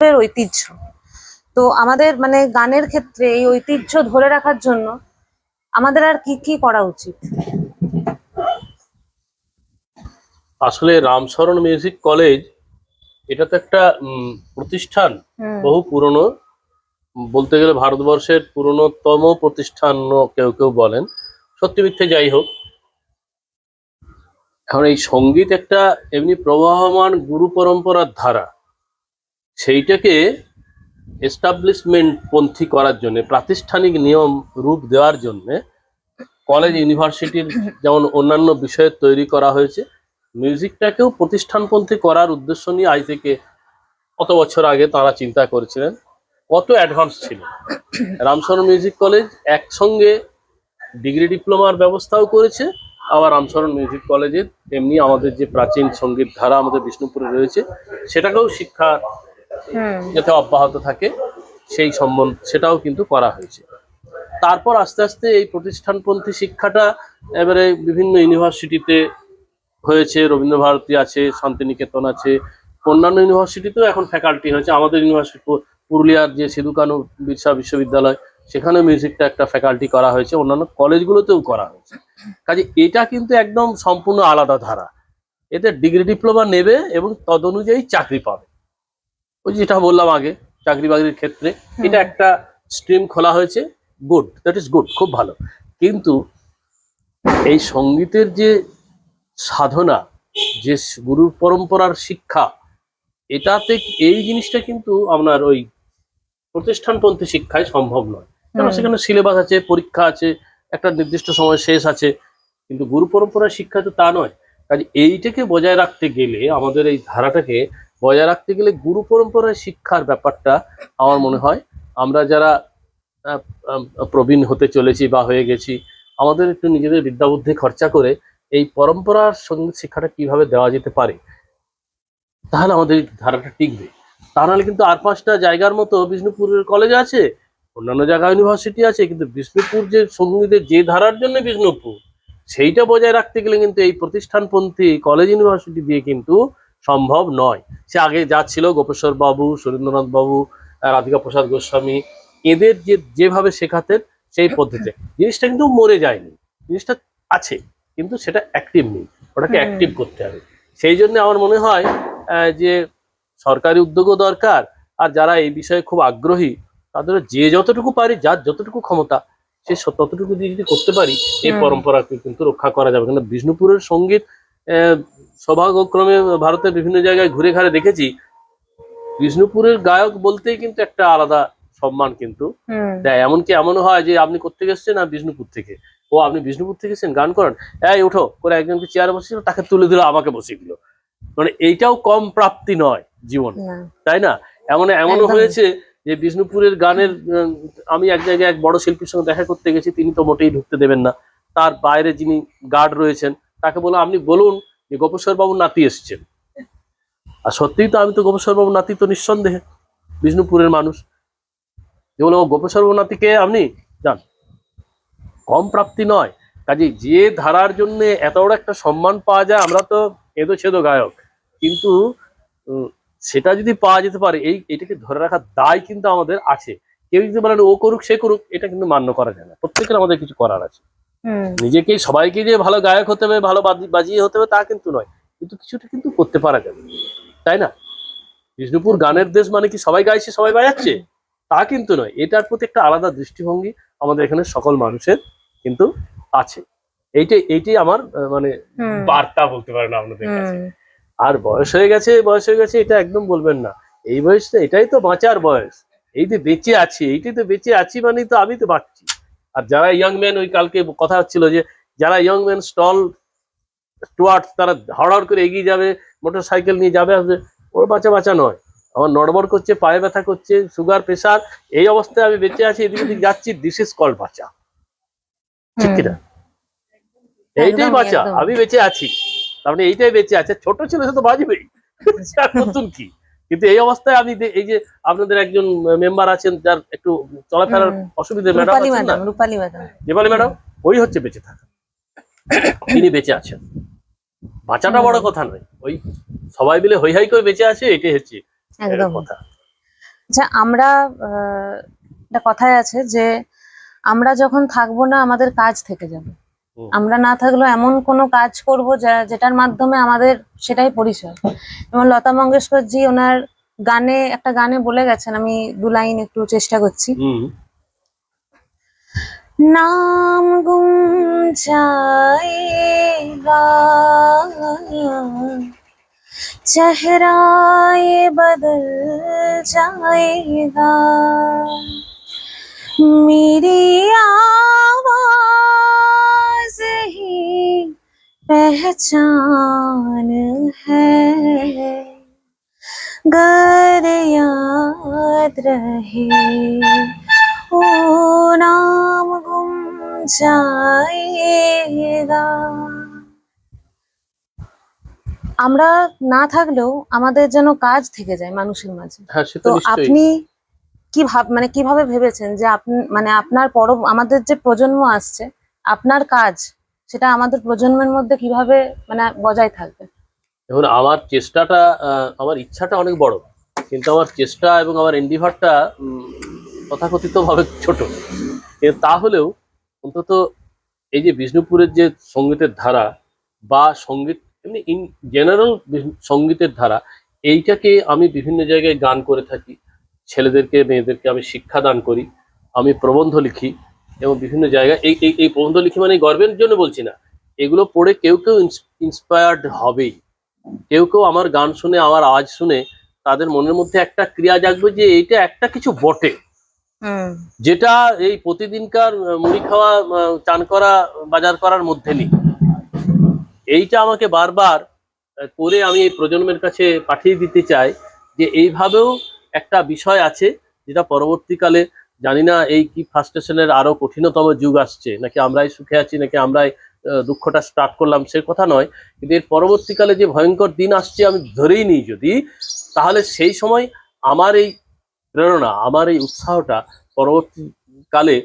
ঐতিহ্য। তো আমাদের মানে গানের ক্ষেত্রে এই ঐতিহ্য ধরে রাখার জন্য আমাদের আর কি কি করা উচিত? আসলে রামশরণ মিউজিক কলেজ এটা তো একটা প্রতিষ্ঠান বহু পুরনো বলতে গেলে ভারতবর্ষের পুরনোতম প্রতিষ্ঠান কেউ কেউ বলেন। সত্যি মিথ্যে যাই হোক। এখন এই সংগীত একটা এমনি প্রবাহমান গুরু পরম্পরার ধারা। সেইটাকে এস্টাবলিশমেন্ট পন্থী করার জন্য, প্রাতিষ্ঠানিক নিয়ম রূপ দেওয়ার জন্যে কলেজ ইউনিভার্সিটির যেমন অন্যান্য বিষয়ে তৈরি করা হয়েছে মিউজিকটাকেও প্রতিষ্ঠানপন্থী করার উদ্দেশ্য নিয়ে আজ থেকে কত বছর আগে তারা চিন্তা করেছিলেন, কত অ্যাডভান্স ছিল। রামশরণ মিউজিক কলেজ একসঙ্গে ডিগ্রি ডিপ্লোমার ব্যবস্থাও করেছে, আবার রামশরণ মিউজিক কলেজের এমনি আমাদের যে প্রাচীন সংগীত ধারা আমাদের বিষ্ণুপুরে রয়েছে, সেটাকেও শিক্ষা যাতে অব্যাহত থাকে সেই সম্বন্ধ সেটাও কিন্তু করা হয়েছে। তারপর আস্তে আস্তে এই প্রতিষ্ঠানপন্থী শিক্ষাটা এবারে বিভিন্ন ইউনিভার্সিটিতে হয়েছে, রবীন্দ্রভারতী আছে, শান্তিনিকেতন আছে, অন্যান্য ইউনিভার্সিটিতেও এখন ফ্যাকাল্টি হয়েছে। আমাদের ইউনিভার্সিটি পুরুলিয়ার যে সিধু কানু বিরসা বিশ্ববিদ্যালয়, সেখানেও মিউজিকটা একটা ফ্যাকাল্টি করা হয়েছে। অন্যান্য কলেজগুলোতেও করা হয়েছে। কাজে এটা কিন্তু একদম সম্পূর্ণ আলাদা ধারা। এতে ডিগ্রি ডিপ্লোমা নেবে এবং তদনুযায়ী চাকরি পাবে। ওই যেটা বললাম আগে চাকরি বাকরির ক্ষেত্রে এটা একটা স্ট্রিম খোলা হয়েছে গুড দ্যাট ইজ গুড খুব ভালো। কিন্তু এই সঙ্গীতের যে সাধনা যে গুরু পরম্পরার শিক্ষা এটাতে এই জিনিসটা কিন্তু আপনার ওই প্রতিষ্ঠানপন্থী শিক্ষায় সম্ভব নয়। কারণ সেখানে সিলেবাস আছে পরীক্ষা আছে একটা নির্দিষ্ট সময় শেষ আছে কিন্তু গুরু পরম্পরার শিক্ষা তো তা নয়। কাজে এইটাকে বজায় রাখতে গেলে আমাদের এই ধারাটাকে বজায় রাখতে গেলে গুরু পরম্পরার শিক্ষার ব্যাপারটা আমার মনে হয়। আমরা যারা প্রবীণ হতে চলেছি বা হয়ে গেছি, আমাদের একটু নিজেদের বিদ্যাবুদ্ধি খরচা করে এই পরম্পরার সংগীত শিক্ষাটা কীভাবে দেওয়া যেতে পারে, তাহলে আমাদের ধারাটা টিকবে। তা নাহলে কিন্তু আর পাঁচটা জায়গার মতো বিষ্ণুপুরের কলেজ আছে, অন্যান্য জায়গায় ইউনিভার্সিটি আছে, কিন্তু বিষ্ণুপুর যে সঙ্গীতের যে ধারার জন্য বিষ্ণুপুর, সেইটা বজায় রাখতে গেলে কিন্তু এই প্রতিষ্ঠানপন্থী কলেজ ইউনিভার্সিটি দিয়ে কিন্তু সম্ভব নয়। সে আগে যা ছিল গোপেশ্বর বাবু সুরেন্দ্রনাথ বাবু রাধিকা প্রসাদ গোস্বামী এদের যে যেভাবে শেখাতেন সেই পদ্ধতিতে। জিনিসটা কিন্তু মরে যায়নি। জিনিসটা আছে কিন্তু সেটা অ্যাক্টিভ নেই। ওটাকে অ্যাক্টিভ করতে হবে। সেই জন্য আমার মনে হয় আহ, যে সরকারি উদ্যোগও দরকার আর যারা এই বিষয়ে খুব আগ্রহী তাদের যে যতটুকু পারি যার যতটুকু ক্ষমতা সে ততটুকু দিয়ে যদি করতে পারি এই। পরম্পরাকে কিন্তু রক্ষা করা যাবে। কিন্তু বিষ্ণুপুরের সংগীত আহ, সৌভাগ্যক্রমে ভারতের বিভিন্ন জায়গায় ঘুরে ঘাড়ে দেখেছি। বিষ্ণুপুরের গায়ক বলতেই কিন্তু একটা আলাদা সম্মান কিন্তু দেয়। এমনকি এমনও হয় যে আপনি কোথেকে এসেছেন না বিষ্ণুপুর থেকে। ও আপনি বিষ্ণুপুর থেকে এসেছেন গান করেন। এই উঠো করে একজনকে চেয়ারে বসিয়ে তাকে তুলে দিল আমাকে বসিয়ে দিল। মানে এইটাও কম প্রাপ্তি নয় জীবন তাই না? এমন এমনও হয়েছে যে বিষ্ণুপুরের গানের আমি এক জায়গায় এক বড় শিল্পীর সঙ্গে দেখা করতে গেছি তিনি তো মোটেই ঢুকতে দেবেন না। তার বাইরে যিনি গার্ড রয়েছেন তাকে বললাম আপনি বলুন যে গোপেশ্বর বাবুর নাতি এসছেন আর সত্যিই তো আমি তো গোপেশ্বর বাবুর নাতি তো নিঃসন্দেহে, বিষ্ণুপুরের মানুষ। যে গোপেশ্বর বাবুর নাতিকে আপনি যান। কম প্রাপ্তি নয়, কাজে যে ধারার জন্য এত বড় একটা সম্মান পাওয়া যায়, আমরা তো এদো ছেদো গায়ক। কিন্তু সেটা যদি পাওয়া যেতে পারে, এই, এটাকে ধরে রাখার দায় কিন্তু আমাদের আছে। কেউ যদি বলেন, ও করুক, সে করুক, এটা কিন্তু মান্য করা যায় না। প্রত্যেকের আমাদের কিছু করার আছে। নিজেকে সবাইকে যে ভালো গায়ক হতে হবে ভালো বাজি- বাজিয়ে হতে হবে তা কিন্তু নয়। কিন্তু কিছুটা কিন্তু করতে পারা যাবে। তাই না? বিষ্ণুপুর গানের দেশ মানে কি সবাই গাইছে সবাই বাজাচ্ছে? তা কিন্তু নয়। এটার প্রতি একটা আলাদা দৃষ্টিভঙ্গি আমাদের এখানে সকল মানুষের কিন্তু আছে। এইটাই এইটাই আমার মানে বার্তা বলতে পারেন আপনাদের কাছে। আর বয়স হয়ে গেছে বয়স হয়ে গেছে এটা একদম বলবেন না। এই বয়সটা এটাই তো বাঁচার বয়স। এই যে বেঁচে আছি এইটাই তো বেঁচে আছি মানেই তো আমি তো বাঁচছি। আর যারা ইয়াং ম্যান ওই কালকে কথা হচ্ছিল যে যারা ইয়াং ম্যান স্টল স্টুয়ার্ট তারা হড়হড় করে এগিয়ে যাবে মোটর সাইকেল নিয়ে যাবে আসবে। ওর বাঁচা বাঁচা নয়। আমার নড়বড় করছে পায়ে ব্যথা করছে সুগার প্রেশার এই অবস্থায় আমি বেঁচে আছি এদিকে ওদিক যাচ্ছি দিস ইজ কল বাঁচা। ঠিক। কিনা? এইটাই বাঁচা আমি বেঁচে আছি। তার মানে এইটাই বেঁচে আছে। ছোট ছেলে সে তো আর নতুন কি? কিন্তু এই অবস্থায় আমি এই যে আপনাদের একজন মেম্বার আছেন যার একটু চলাফেরার। অসুবিধে madam Rupali madam Rupali madam. ওই হচ্ছে বেঁচে থাকা। তিনি বেঁচে আছেন। বাঁচাটা বড় কথা নয়। ওই সবাই মিলে হই হাই করে বেঁচে আছে এটাই হচ্ছে একদম। কথা। আচ্ছা আমরা একটা কথায় আছে যে আমরা যখন থাকব না আমাদের কাজ থেকে যাবে। আমরা না থাকলেও এমন কোনো কাজ করব যা যেটার মাধ্যমে আমাদের সেটাই পরিচয় যেমন লতা মঙ্গেশকর জি ওনার গানে একটা গানে বলে গেছেন আমি দু লাইন একটু চেষ্টা করছি হুম नाम गुम जाएगा चेहरा ये बदल जाएगा मेरी आवाज ही पहचान है गर याद रहे ও নাম গুম যায়েগা আমরা না থাকলেও আমাদের যেন কাজ থেকে যায় মানুষের মাঝে হ্যাঁ সে তো তো নিশ্চয়ই আপনি কি ভাব মানে কিভাবে ভেবেছেন যে আপনি মানে আপনার পর আমাদের যে প্রজন্ম আসছে আপনার কাজ, সেটা আমাদের প্রজন্মের মধ্যে কীভাবে মানে বজায় থাকবে? এখন আমার চেষ্টাটা আমার ইচ্ছাটা অনেক বড়, কিন্তু আমার চেষ্টা এবং আমার এন্ডিভারটা তথাকথিত ভাবে ছোট। তাহলেও অন্তত এই যে বিষ্ণুপুরের যে সঙ্গীতের ধারা বা সংগীত, এমনি ইন জেনারেল সঙ্গীতের ধারা, এইটাকে আমি বিভিন্ন জায়গায় গান করে থাকি। ছেলেদেরকে, মেয়েদেরকে আমি শিক্ষাদান করি, আমি প্রবন্ধ লিখি এবং বিভিন্ন জায়গায় এই এই এই প্রবন্ধ লিখি মানে গর্বের জন্য বলছি না। এগুলো পড়ে কেউ কেউ ইন্সপায়ার্ড হবেই। কেউ কেউ আমার গান শুনে আমার আওয়াজ শুনে তাদের মনের মধ্যে একটা ক্রিয়া জাগবে যে এইটা একটা কিছু বটে। যেটা এই প্রতিদিনকার মুড়ি খাওয়া চান করা বাজার করার মধ্যে নেই। এইটা আমাকে বারবার করে আমি এই প্রজন্মের কাছে পাঠিয়ে দিতে চাই যে এইভাবেও একটা বিষয় আছে যেটা পরবর্তীকালে জানি না এই কি ফার্স্টেশনের আরও কঠিনতম যুগ আসছে, নাকি আমরাই সুখে আছি, নাকি আমরাই দুঃখটা স্টার্ট করলাম, সে কথা নয়। কিন্তু এর পরবর্তীকালে যে ভয়ঙ্কর দিন আসছে আমি ধরেই নিই যদি, তাহলে সেই সময় আমার এই প্রেরণা, আমার এই উৎসাহটা পরবর্তীকালে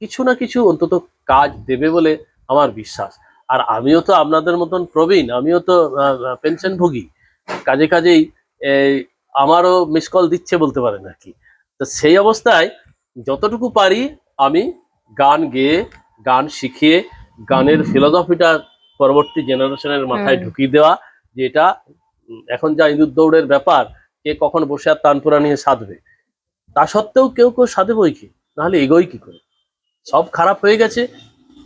কিছু না কিছু অন্তত কাজ দেবে বলে আমার বিশ্বাস। আর আমিও তো আপনাদের মতন প্রবীণ, আমিও তো পেনশনভোগী। কাজে কাজেই আমারও মিস কল দিচ্ছে বলতে পারেন আর কি। তো সেই অবস্থায় যতটুকু পারি আমি গান গেয়ে গান শিখিয়ে গানের ফিলোসফিটা পরবর্তী জেনারেশনের মাথায় ঢুকিয়ে দেওয়া যে এটা এখন যা ইঁদুর দৌড়ের ব্যাপার কে কখন বসে আর তানপুরা নিয়ে সাধবে? তা সত্ত্বেও কেউ কেউ সাধে বই কি? নাহলে এগোই কি করে? সব খারাপ হয়ে গেছে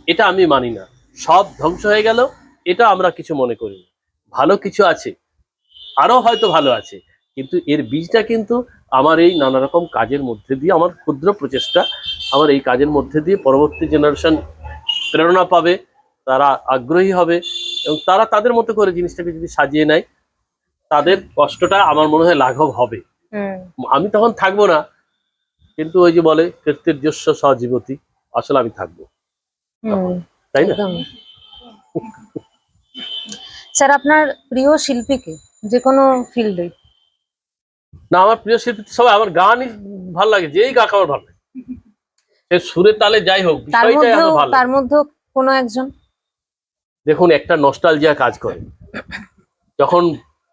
এটা আমি মানি না। সব ধ্বংস হয়ে গেল এটা আমরা কিছু মনে করি না। ভালো কিছু আছে আরও হয়তো ভালো আছে কিন্তু এর বীজটা কিন্তু আমার এই নানা রকম কাজের মধ্যে দিয়ে আমার ক্ষুদ্র প্রচেষ্টা আমার এই কাজের মধ্যে দিয়ে পরবর্তী জেনারেশন প্রেরণা পাবে তারা আগ্রহী হবে এবং তারা তাদের মতো করে জিনিসটাকে যদি সাজিয়ে নেয় তাদের কষ্টটা আমার মনে হয় লাঘব হবে। আমি তখন থাকব না কিন্তু ওই যে বলে কীর্তির্যস্ব সহজীবতী আসলে আমি থাকব। তাই না? স্যার আপনার প্রিয় শিল্পীকে যে কোনো ফিল্ডে না আমার প্রিয় শিল্পী সবাই আমার গানই ভালো লাগে যেই গাক আমার ভালো লাগে। সে সুরে তালে যাই হোক তার বিষয়টাই মধ্যেও আমার ভালো তার লাগে। কোনো একজন? দেখুন একটা নস্টালজিয়া কাজ করে। যখন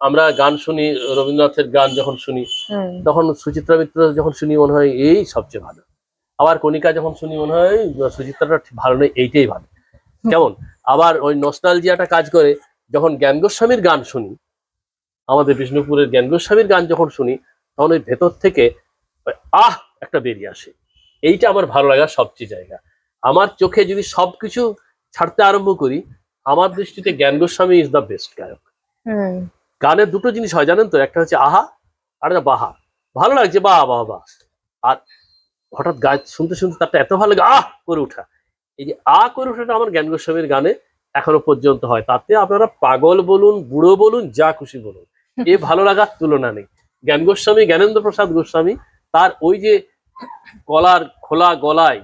আমরা গান শুনি রবীন্দ্রনাথের গান যখন শুনি তখন সুচিত্রা মিত্র যখন শুনি মনে হয় এই সবচেয়ে ভালো। আবার কণিকা যখন শুনি মনে হয় সুচিত্রাটা ভালো নয় এইটাই ভালো। কেমন? আবার ওই নস্টালজিয়াটা কাজ করে যখন জ্ঞান গোস্বামীর গান শুনি আমাদের বিষ্ণুপুরের জ্ঞান গোস্বামীর গান যখন শুনি তখন ওই ভেতর থেকে আহ একটা বেরিয়ে আসে। এইটা আমার ভালো লাগার সবচেয়ে জায়গা। আমার চোখে যদি সবকিছু ছাড়তে আরম্ভ করি আমার দৃষ্টিতে জ্ঞান গোস্বামী ইজ দ্য বেস্ট গায়ক। গানের দুটো জিনিস হয় জানেন তো? একটা হচ্ছে আহা আর একটা বাহা। ভালো লাগছে বাহ বাহ বাহ। আর হঠাৎ গায়ে শুনতে শুনতে তারটা এত ভালো লাগে আহ করে ওঠা। এই যে আ করে ওঠাটা আমার জ্ঞান গোস্বামীর গানে এখনও পর্যন্ত হয়। তাতে আপনারা পাগল বলুন বুড়ো বলুন যা খুশি বলুন। এ ভালো লাগার তুলনা নেই। জ্ঞান গোস্বামী জ্ঞানেন্দ্র প্রসাদ গোস্বামী তার ওই যে গলার খোলা গলায়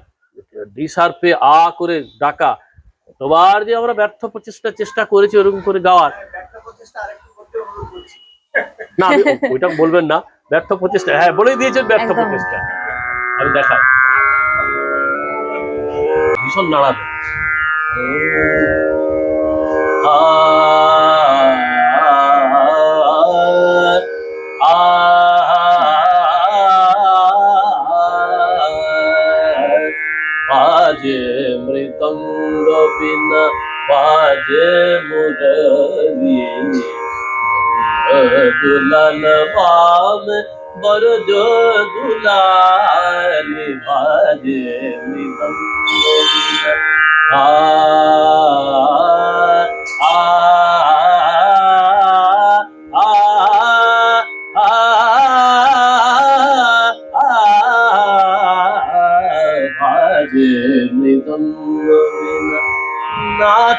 ডিসার্পে আ করে ডাকা তোবার যে আমরা ব্যর্থ প্রচেষ্টা চেষ্টা করেছি ওরকম করে গাওয়ার। না ওইটা বলবেন না। ব্যর্থ প্রচেষ্টা হ্যাঁ বলেই দিয়েছেন ব্যর্থ প্রচেষ্টা। আমি দেখাই। ভীষণ নাড়াবে আ बिन बाजे मुरली दुलन बाम बर जो दुलानी बाजे निबंध आ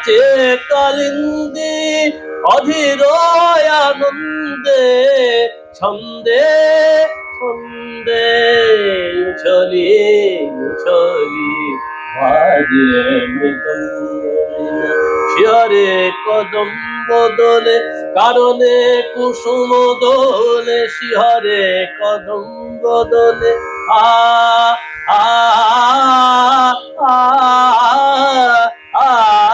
নাচে কালিন্দে, অধীর আনন্দে, ছন্দে ছন্দে মৃদঙ্গ বিনা শিহরে কদম বদলে, কারণে কুসুম দোলে শিহরে কদম বদলে আ আ আ আ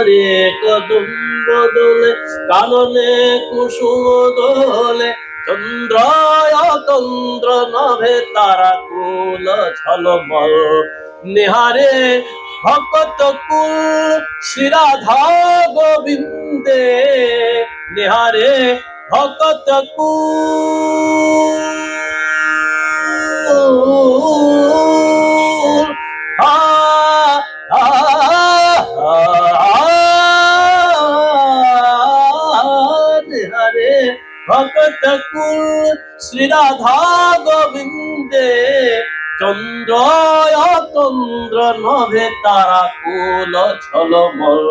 শিহরে কদম বদলে, কাননে কুসুম দোলে। চন্দ্র তন্দ্র নভে তারা কুল ঝলমল। নিহারে ভকত কুল শ্রীরাধা গোবিন্দে। নিহারে ভকত কুল। আ আ ভকত কুল শ্রীরাধা গোবিন্দে চন্দ্র তন্দ্র নভে তারা কুল ছলমল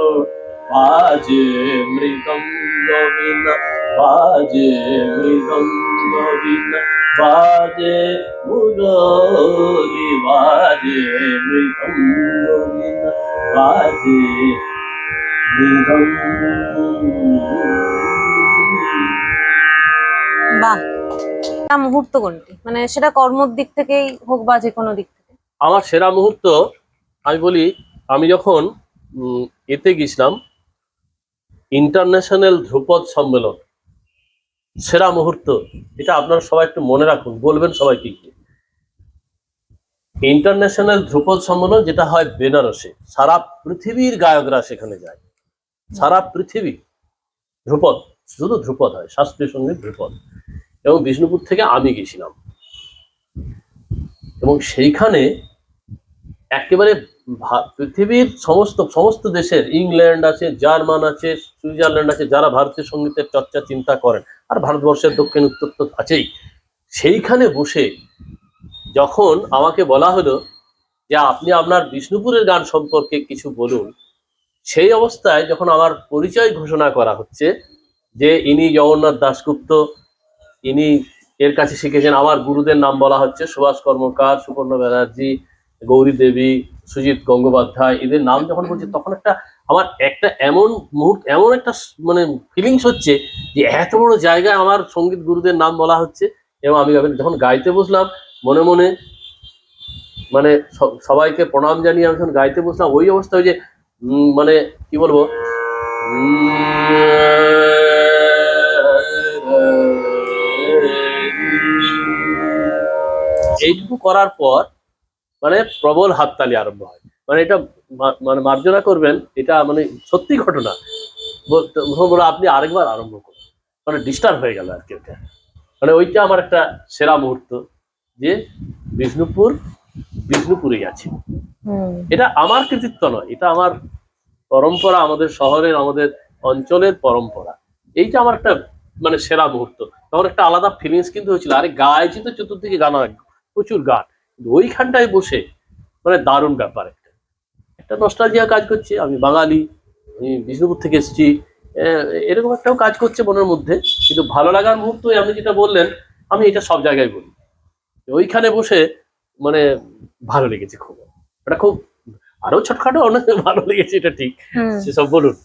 বাজে মৃদঙ্গ বিনা বাজে মৃদঙ্গ বিনা বাজে মুরলি বাজে মৃদঙ্গ বিনা বাজে মৃদঙ্গ বাহ মুহূর্ত কোনটি? মানে সেটা কর্মর দিক থেকেই হোক বা যে কোনো দিক থেকে। আমার সেরা মুহূর্ত, আমি বলি, আমি যখন এতে গেছিলাম ইন্টারন্যাশনাল ধ্রুপদ সম্মেলন। সেরা মুহূর্ত, এটা আপনারা সবাই একটু মনে রাখুন, বলবেন সবাইকে গিয়ে ইন্টারন্যাশনাল ধ্রুপদ সম্মেলন, যেটা হয় বেনারসে, সারা পৃথিবীর গায়করা সেখানে যায়। সারা পৃথিবী, ধ্রুপদ, শুধু ধ্রুপদ হয়, শাস্ত্রীয় সংগীত ধ্রুপদ। এবং বিষ্ণুপুর থেকে আমি গেছিলাম এবং সেইখানে একেবারে পৃথিবীর সমস্ত সমস্ত দেশের ইংল্যান্ড আছে, জার্মান আছে, সুইজারল্যান্ড আছে, যারা ভারতীয় সঙ্গীতের চর্চা, চিন্তা করেন, আর ভারতবর্ষের দক্ষিণ উত্তর তো আছেই। সেইখানে বসে যখন আমাকে বলা হলো যে, আপনি আপনার বিষ্ণুপুরের গান সম্পর্কে কিছু বলুন। সেই অবস্থায় যখন আমার পরিচয় ঘোষণা করা হচ্ছে যে, ইনি জগন্নাথ দাশগুপ্ত ইনি এর কাছে শিখেছেন, আমার গুরুদের নাম বলা হচ্ছে সুভাষ কর্মকার, সুপর্ণ ব্যানার্জি, গৌরী দেবী, সুজিত গঙ্গোপাধ্যায়। এদের নাম যখন বলছি, তখন একটা আমার একটা এমন মুহূর্ত, এমন একটা মানে ফিলিংস হচ্ছে যে এত বড় জায়গায় আমার সংগীত গুরুদের নাম বলা হচ্ছে এবং আমি যখন গাইতে বসলাম, মনে মনে মানে সবাইকে প্রণাম জানিয়ে আমি যখন গাইতে বসলাম, ওই অবস্থায় ওই যে মানে কি বলব? এইটুকু করার পর মানে প্রবল হাততালি আরম্ভ হয়। মানে এটা মানে মার্জনা করবেন এটা মানে সত্যি ঘটনা। বল- আপনি আরেকবার আরম্ভ করুন। মানে ডিস্টার্ব হয়ে গেল আর কি ওটা। মানে ওইটা আমার একটা সেরা মুহূর্ত যে বিষ্ণুপুর বিষ্ণুপুরেই আছে এটা আমার কৃতিত্ব নয় এটা আমার পরম্পরা আমাদের শহরের আমাদের অঞ্চলের পরম্পরা। এইটা আমার একটা মানে সেরা মুহূর্ত। তখন একটা আলাদা ফিলিংস কিন্তু হয়েছিল। আরে গাইছি তো চতুর্দিকে গান প্রচুর গান। কিন্তু ওইখানটায় বসে মানে দারুণ ব্যাপার একটা। একটা নস্টালজিয়া কাজ করছে। আমি বাঙালি আমি বিষ্ণুপুর থেকে এসেছি। এরকম একটাও কাজ করছে মনের মধ্যে। কিন্তু ভালো লাগার মুহূর্ত আপনি যেটা বললেন আমি এটা সব জায়গায় বলি। ওইখানে বসে মানে ভালো লেগেছে খুব। এটা খুব আরও ছোটখাটো অনেক ভালো লেগেছে এটা ঠিক। সেসব বলুন।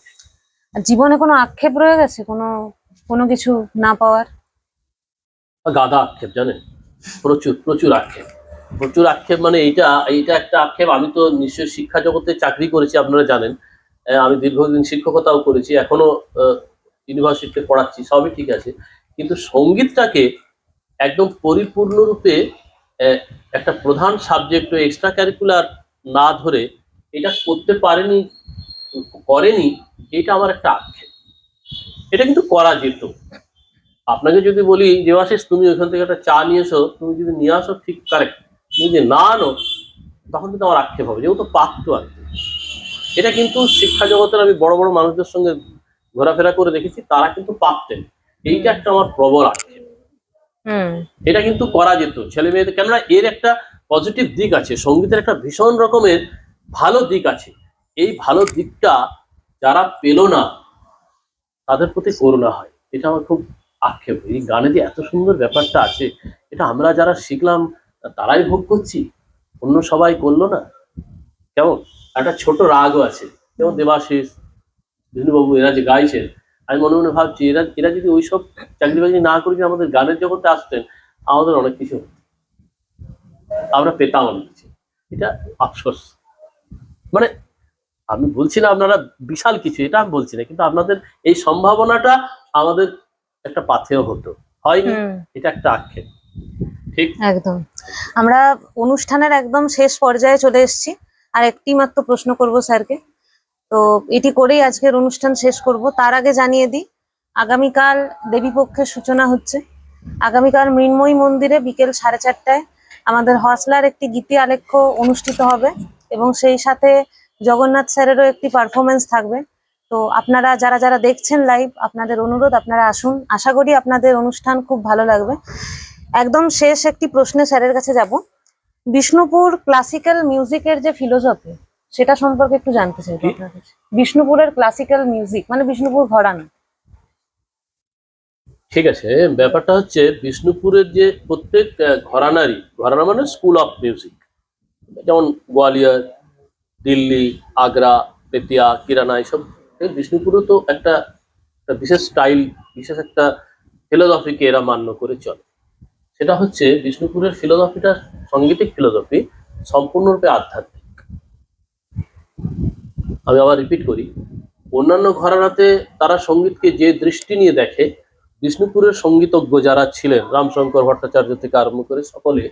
জীবনে কোনো আক্ষেপ রয়ে গেছে? কোনো কোনো কিছু না পাওয়ার? গাদা আক্ষেপ জানেন? প্রচুর প্রচুর আক্ষেপ। প্রচুর আক্ষেপ মানে এইটা এইটা একটা আক্ষেপ। আমি তো নিশ্চয়ই শিক্ষা জগতে চাকরি করেছি, আপনারা জানেন। আমি দীর্ঘদিন শিক্ষকতাও করেছি, এখনও ইউনিভার্সিটিতে পড়াচ্ছি, সবই ঠিক আছে। কিন্তু সঙ্গীতটাকে একদম পরিপূর্ণরূপে একটা প্রধান সাবজেক্ট এক্সট্রা ক্যারিকুলার না ধরে এটা করতে পারেনি, করেনি, এটা আমার একটা আক্ষেপ। এটা কিন্তু করা যেত আপনাকে যদি বলি যে দেবাশিস তুমি ওইখান থেকে একটা চা নিয়ে এসো তুমি যদি নিয়ে আসো ঠিক কারেক্ট তুমি যদি না আনো তখন কিন্তু আমার আক্ষেপ হবে যেহেতু পারতো আর কি। এটা কিন্তু শিক্ষা জগতের আমি বড় বড় মানুষদের সঙ্গে ঘোরাফেরা করে দেখেছি তারা কিন্তু পারতেন এইটা একটা আমার প্রবল আক্ষেপ। হুম। এটা কিন্তু করা যেত। ছেলে মেয়েদের কেননা এর একটা পজিটিভ দিক আছে সঙ্গীতের একটা ভীষণ রকমের ভালো দিক আছে। এই ভালো দিকটা যারা পেল না তাদের প্রতি করুণা হয়। এটা আমার খুব আক্ষেপ। এই গানে যে এত সুন্দর ব্যাপারটা আছে, এটা আমরা যারা শিখলাম, তারাই ভোগ করছি? অন্য সবাই করল না? কেমন? একটা ছোট রাগও আছে। যেমন দেবাশিস, বিষ্ণুবাবু, এরা যে গাইছেন আমি মনে মনে ভাবছি, এরা এরা যদি ওইসব চাকরি বাকরি না করে আমাদের গানের জগতে আসতেন, আমাদের অনেক কিছু আমরা পেতাম অনেক কিছু। এটা আফসোস। মানে আমি বলছি না আপনারা বিশাল কিছু, এটা আমি বলছি না, কিন্তু আপনাদের এই সম্ভাবনাটা আমাদের একটা পাথেয় হতো। হয়নি এটা একটা আক্ষেপ। ঠিক? একদম। আমরা অনুষ্ঠানের একদম শেষ পর্যায়ে চলে এসেছি। আর একটি মাত্র প্রশ্ন করব স্যারকে। তো এটি করেই আজকের অনুষ্ঠান শেষ করব। তার আগে জানিয়ে দিই আগামীকাল দেবীপক্ষের সূচনা হচ্ছে। আগামীকাল মৃন্ময়ী মন্দিরে বিকেল সাড়ে চারটায় আমাদের হসলার একটি গীতি আলেখ্য অনুষ্ঠিত হবে এবং সেই সাথে জগন্নাথ স্যারেরও একটি পারফরমেন্স থাকবে। তো আপনারা যারা যারা দেখছেন লাইভ আপনাদের অনুরোধ আপনারা আসুন। আশা করি আপনাদের অনুষ্ঠান খুব ভালো লাগবে। একদম শেষ একটি প্রশ্নে স্যারের কাছে যাব। বিষ্ণুপুর ক্লাসিক্যাল মিউজিকের যে ফিলোসফি সেটা সম্পর্কে একটু জানতে চাই আপনার কাছে। বিষ্ণুপুরের ক্লাসিক্যাল মিউজিক মানে বিষ্ণুপুর ঘরানা। ঠিক আছে ব্যাপারটা হচ্ছে বিষ্ণুপুরের যে প্রত্যেক ঘরানারই ঘরানা মানে স্কুল অফ মিউজিক যেমন গোয়ালিয়র দিল্লি আগ্রা বেতিয়া কিরানা এইসব এই বিষ্ণুপুরও তো একটা একটা বিশেষ স্টাইল বিশেষ একটা ফিলোসফিকে এরা মান্য করে চলে। সেটা হচ্ছে বিষ্ণুপুরের ফিলোসফিটা সাংগীতিক ফিলোসফি সম্পূর্ণরূপে আধ্যাত্মিক। আমি আবার রিপিট করি, অন্যান্য ঘরানাতে তারা সঙ্গীতকে যে দৃষ্টি নিয়ে দেখে, বিষ্ণুপুরের সঙ্গীতজ্ঞ যারা ছিলেন, রামশঙ্কর ভট্টাচার্য থেকে আরম্ভ করে সকলে,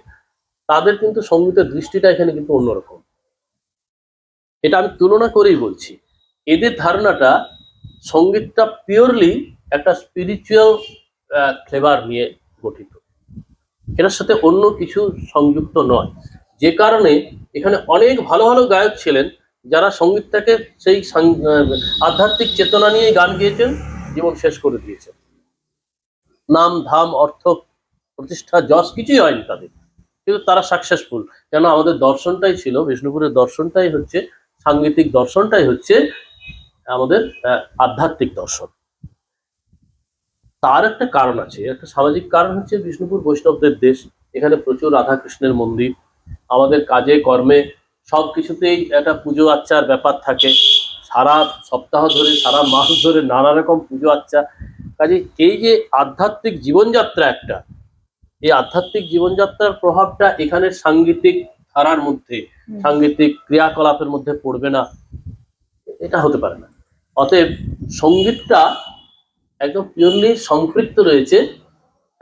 তাদের কিন্তু সঙ্গীতের দৃষ্টিটা এখানে কিন্তু অন্যরকম। এটা আমি তুলনা করেই বলছি। এদের ধারণাটা সঙ্গীতটা পিওরলি একটা স্পিরিচুয়াল ফ্লেভার নিয়ে গঠিত। এটার সাথে অন্য কিছু সংযুক্ত নয়। যে কারণে এখানে অনেক ভালো ভালো গায়ক ছিলেন যারা সঙ্গীতটাকে সেই আধ্যাত্মিক চেতনা নিয়ে গান গেয়েছেন জীবন শেষ করে দিয়েছেন। নাম, ধাম, অর্থ, প্রতিষ্ঠা, যশ কিছুই হয়নি তাদের। কিন্তু তারা সাকসেসফুল কেন? আমাদের দর্শনটাই ছিল, বিষ্ণুপুরের দর্শনটাই হচ্ছে, সাংগীতিক দর্শনটাই হচ্ছে আমাদের আধ্যাত্মিক দর্শন। তার একটা কারণ আছে একটা সামাজিক কারণ হচ্ছে বিষ্ণুপুর বৈষ্ণবদের দেশ। এখানে প্রচুর রাধাকৃষ্ণের মন্দির। আমাদের কাজে কর্মে সব কিছুতেই একটা পুজো আচ্চার ব্যাপার থাকে। সারা সপ্তাহ ধরে সারা মাস ধরে নানা রকম পুজো আচ্চা কাজে এই যে আধ্যাত্মিক জীবনযাত্রা একটা এই আধ্যাত্মিক জীবনযাত্রার প্রভাবটা এখানে সাংগীতিক ধারার মধ্যে। সাংগীতিক ক্রিয়াকলাপের মধ্যে পড়বে না। এটা হতে পারে না। অতএব সঙ্গীতটা একদম পিওরলি সম্পৃক্ত রয়েছে,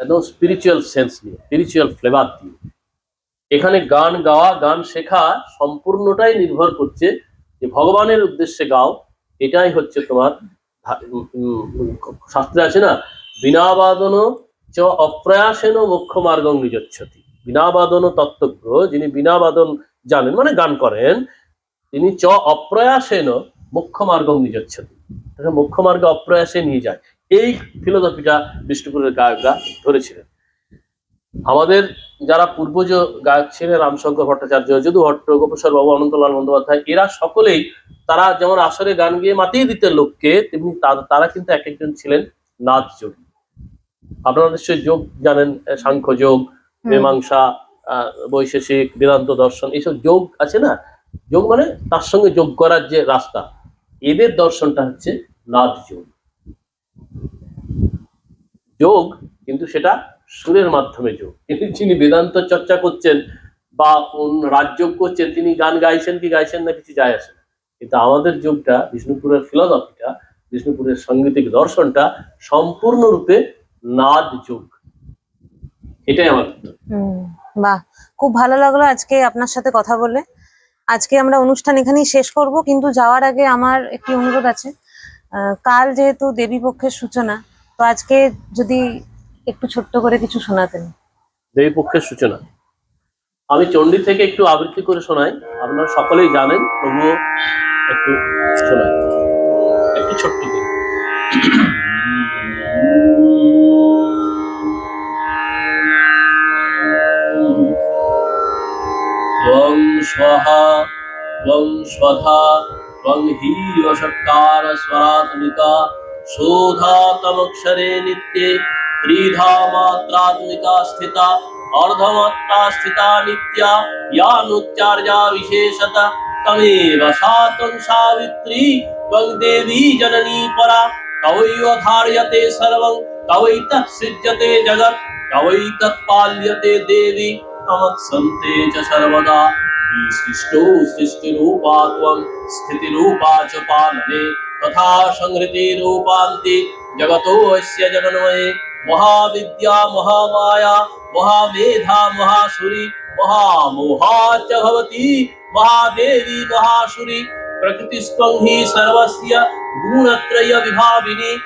একদম স্পিরিচুয়াল সেন্স নিয়ে স্পিরিচুয়াল ফ্লেভার দিয়ে। এখানে গান গাওয়া, গান শেখা সম্পূর্ণটাই নির্ভর করছে যে ভগবানের উদ্দেশ্যে গাও, এটাই হচ্ছে তোমার শাস্ত্রে আছে না, বিনাবাদন চ অপ্রয়াসেন মুখ্য মার্গং নিজচ্ছতি। বিনাবাদন তত্ত্বজ্ঞ যিনি বিনাবাদন জানেন মানে গান করেন, তিনি চ অপ্রয়াসেন মুখ্য মার্গং নিজচ্ছতি তাকে মুখ্য মার্গে অপ্রয়াসে নিয়ে যায়। এই ফিলোসফিটা বিষ্ণুপুরের গায়করা ধরেছিলেন। আমাদের যারা পূর্বজ গায়ক ছিলেন রামশঙ্কর ভট্টাচার্য যদু ভট্ট গোপেশ্বর বাবু অনন্তলাল বন্দ্যোপাধ্যায় এরা সকলেই তারা যেমন আসরে গান গিয়ে মাতিয়ে দিতেন লোককে তেমনি তারা কিন্তু এক একজন ছিলেন নাচ যোগী আপনারা নিশ্চয়ই যোগ জানেন সাংখ্য যোগ মীমাংসা আহ, বৈশেষিক বেদান্ত দর্শন এইসব যোগ আছে না? যোগ মানে তার সঙ্গে যোগ করার যে রাস্তা। এদের দর্শনটা হচ্ছে নাদ যোগ। যোগ কিন্তু সেটা সুরের মাধ্যমে যোগ। যিনি বেদান্ত চর্চা করছেন বা রাজযোগ করছেন, তিনি গান গাইছেন কি গাইছেন না কিছু যায় আসে কিন্তু আমাদের যোগটা, বিষ্ণুপুরের ফিলোসফিটা বিষ্ণুপুরের সাংগীতিক দর্শনটা সম্পূর্ণরূপে নাদ যোগ। এটাই আমার বাহ, খুব ভালো লাগল আজকে আপনার সাথে কথা বলে। আজকে আমরা অনুষ্ঠান এখানেই শেষ করব, কিন্তু যাওয়ার আগে আমার একটি অনুরোধ আছে। কাল যেহেতু দেবী পক্ষের সূচনা, তো আজকে যদি একটু ছোট্ট করে কিছু শোনাতেন। দেবী পক্ষের সূচনা। আমি চণ্ডী থেকে একটু আবৃত্তি করে শোনাই, আপনারা সকলেই জানেন, তবুও একটু শোনাই। একটু ছোট্ট করে। त्वं स्वः त्वं स्वधा त्वं हि शोधातमक्षरे नित्ये त्रिधा मात्रात्मिका स्थिता, अर्धमात्रा स्थिता नित्या विशेषत तमेव सा त्वं सावित्री त्वं देवी जननी परा, तवैव धार्यते सर्वं सृज्यते जगत् तवैतत् देवी। तमत्सन्ते च सर्वदा। त्वं स्थितिरूपा च पालने, तथा संहृतिरूपान्ति जगतोऽस्य जगन्मये महाविद्या, महामाया, महामेधा, महासुरी महामोहा च भवति, महादेवी, महासुरी। प्रकृतिस्त्वं हि सर्वस्य गुणत्रय विभाविनी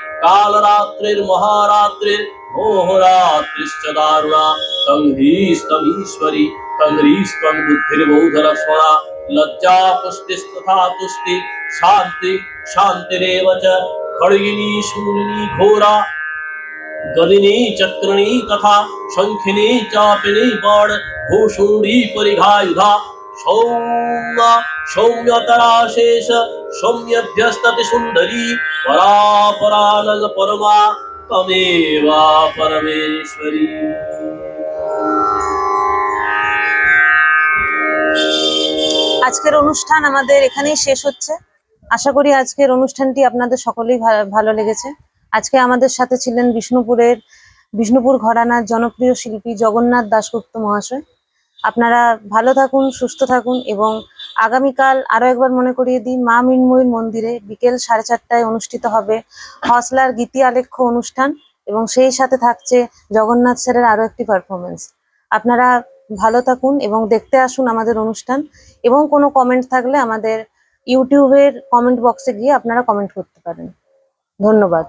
ঘোহরা তিষ্ঠদারুণা তং হীস্তমীশ্বরী তং হ্রীস্তং বুদ্ধির্বৌধ লক্ষ্মণা লজ্জা পুষ্টিস্তথা তুষ্টি শান্তি শান্তিরেব চ খড়গিনী শূলিনী ঘোরা গদিনী চক্রণী তথা শঙ্খিনী চাপিনী বড় ভূষূড়ী পরিঘায়ুধা সৌম্য সৌম্যতরাশেষ সৌম্যভ্যস্ততি সুন্দরী পরা পরানল পরমা तमेवा परमेश्वरी আজকের অনুষ্ঠান আমাদের এখানেই শেষ হচ্ছে আশা করি আজকের অনুষ্ঠানটি আপনাদের সকলেই ভা- ভালো লেগেছে আজকে আমাদের সাথে ছিলেন বিষ্ণুপুরের বিষ্ণুপুর ঘরানার জনপ্রিয় শিল্পী জগন্নাথ দাশগুপ্ত মহাশয় আপনারা ভালো থাকুন সুস্থ থাকুন এবং আগামীকাল আরও একবার মনে করিয়ে দিই, মা মৃন্ময়ীর মন্দিরে বিকেল সাড়ে চারটায় অনুষ্ঠিত হবে হসলার গীতি আলেখ্য অনুষ্ঠান এবং সেই সাথে থাকছে জগন্নাথ স্যারের আরও একটি পারফরমেন্স আপনারা ভালো থাকুন এবং দেখতে আসুন আমাদের অনুষ্ঠান এবং কোনো কমেন্ট থাকলে আমাদের ইউটিউবের কমেন্ট বক্সে গিয়ে আপনারা কমেন্ট করতে পারেন। ধন্যবাদ।